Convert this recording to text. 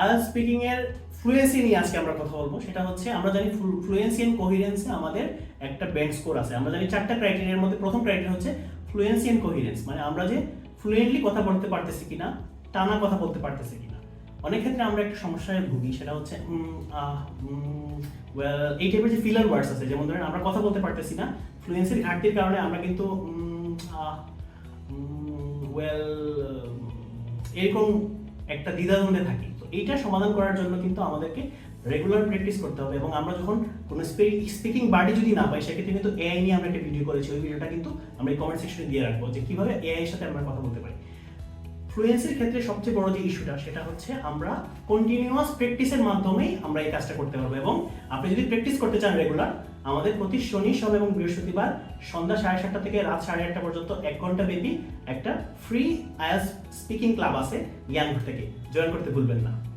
IELTS speaking এর fluency নিয়ে আজকে আমরা কথা বলব। সেটা হচ্ছে, আমরা জানি ফ্লুয়েন্সি এন্ড কোহিরেন্সে আমাদের একটা ব্যান্ড স্কোর আছে। আমরা জানি চারটা ক্রাইটেরিয়ার মধ্যে প্রথম ক্রাইটেরিয়া হচ্ছে ফ্লুয়েন্সি এন্ড কোহিরেন্স মানে আমরা যে ফ্লুয়েন্টলি কথা বলতে পারতেছি কিনা, টানা কথা বলতে পারতেছি কিনা। অনেক ক্ষেত্রে আমরা একটা সমস্যায় ভুগি, সেটা হচ্ছে ওয়েল এই টাইপের যে ফিলার ওয়ার্ডস আছে, যেমন ধরেন আমরা কথা বলতে পারতেছি না ফ্লুয়েন্সির ঘাটতির কারণে আমরা কিন্তু ওয়েল এরকম একটা দ্বিধাদ্বন্দ্বে থাকি। এইটা সমাধান করার জন্য কিন্তু আমাদেরকে রেগুলার প্র্যাকটিস করতে হবে এবং আমরা যখন কোনো স্পিকিং বাডি যদি না পাই, সেক্ষেত্রে কিন্তু এআই নিয়ে আমরা একটা ভিডিও করেছি। ওই ভিডিওটা কিন্তু আমরা কমেন্ট সেকশনে দিয়ে রাখব যে কীভাবে এআই এর সাথে আমরা কথা বলতে পারি। ফ্লুয়েন্সির ক্ষেত্রে সবচেয়ে বড় যে ইস্যুটা সেটা হচ্ছে আমরা কন্টিনিউয়াস প্র্যাকটিসের মাধ্যমেই আমরা এই কাজটা করতে পারব এবং আপনি যদি প্র্যাকটিস করতে চান রেগুলার আমাদের প্রতি শনি, সোম এবং বৃহস্পতিবার সন্ধ্যা সাড়ে সাতটা থেকে রাত সাড়ে আটটা পর্যন্ত এক ঘণ্টা ব্যাপী একটা ফ্রি আয়াস স্পিকিং ক্লাব আছে জ্ঞান থেকে। জয়েন করতে ভুলবেন না।